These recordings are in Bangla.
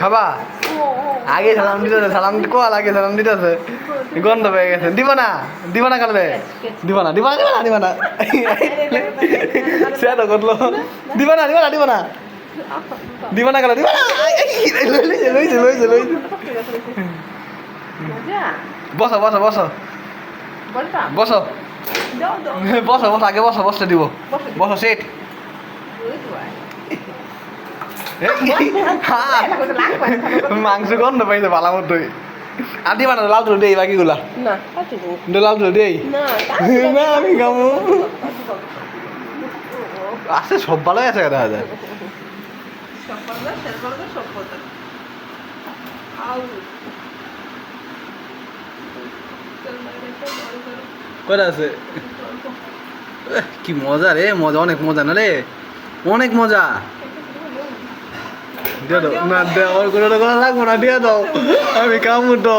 খাবা? আগে সালাম দিতেছে সালাম কোয়াল আগে সালাম দিতেছে। গন্ধ পেয়ে গেছে। দিব না দিব না কালে দিব না দিব না দিব না সে তো করল। দিব না দিব না দিব না দিব না কালে দিব না লইছে লইছে লইছে। বসো বসো বসো। বসো। বসো বসো, আগে বসো বসতে দিব। বসো, সেট। মাংস গন্ধ পাইছে ভালো মতোই আর দিবা না লাল তুলো দেই বাকিগুলা। না কাটি দেবো। লাল তুলো দেই। না না আমি খাব আছে সব ভালোই আছে দেখা যায়। সব পারবে সব পারবে আউ কয়টা আছে? এহ, কি মজা রে মজা অনেক মজা না রে? অনেক মজা। দিয়ে দাও। না দেওয়ার কোনো কোনো লাগবো না দিয়ে দাও। আমি কামড় তো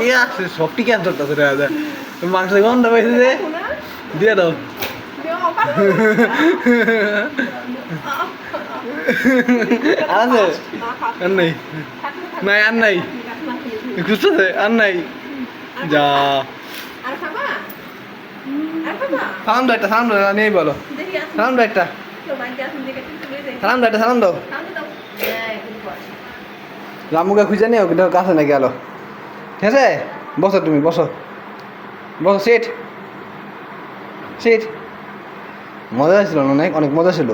এই আছে সব টিকে আনতে দেখা যায় মাংস গন্ধ পাইছে যে। দিয়ে দাও। আছে? আর নাই? নাই, আর নাই। খুঁজতে আছে আর নাই। যা। দাও একটা দাও নেই বলো। দাও একটা দেখে একটা সালাম দাও তাহলে দাও এই কিন্তু রামুকে খুঁজে নিও, কিন্তু কাছে না গেল ঠিক আছে? বসো তুমি, বসো। বসো সিট সিট মজা ছিল অনেক অনেক মজা ছিল।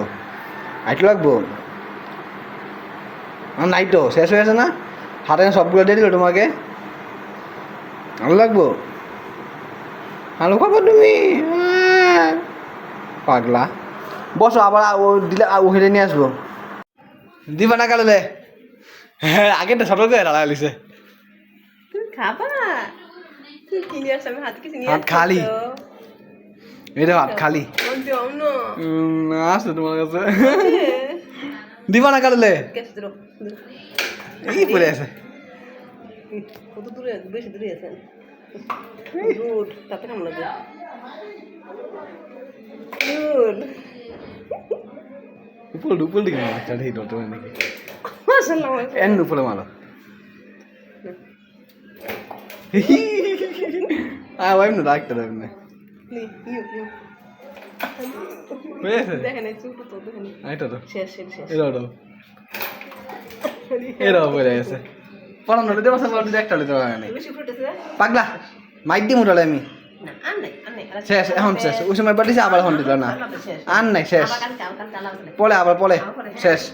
আইটু লাগবো? নাই তো শেষ হয়ে আছে না? হাতে সবগুলো দিয়ে দিল তোমাকে? আলু লাগবো? আলু খাব তুমি? পাগলা। বসো, আবার ও দিলে, ও হেঁটে নিয়ে আসব। দিবা না কালে হ্যাঁ আগেরটা ছোট করে দাঁড়া লিছে। খাবা? হাত হাত খালি। এটা ভাত খালি। উম, তোমার কাছে। দিবা না কেসে এই পড়ে আছে। কত দূরে বেশি দূরে আছেন দূর তাতে কেমন লাগে? দূর। উপর উপর দিকে মারো চড়ে নাকি? বলতে একটা লিতে পারে না বেশি ফুটেছে পাগলা মাইক দি মুটালে আমি। শেষ এখন শেষ। ওই সময় পাঠিয়েছে আবার এখন দিল না। আর নাই শেষ। পরে আবার পরে শেষ।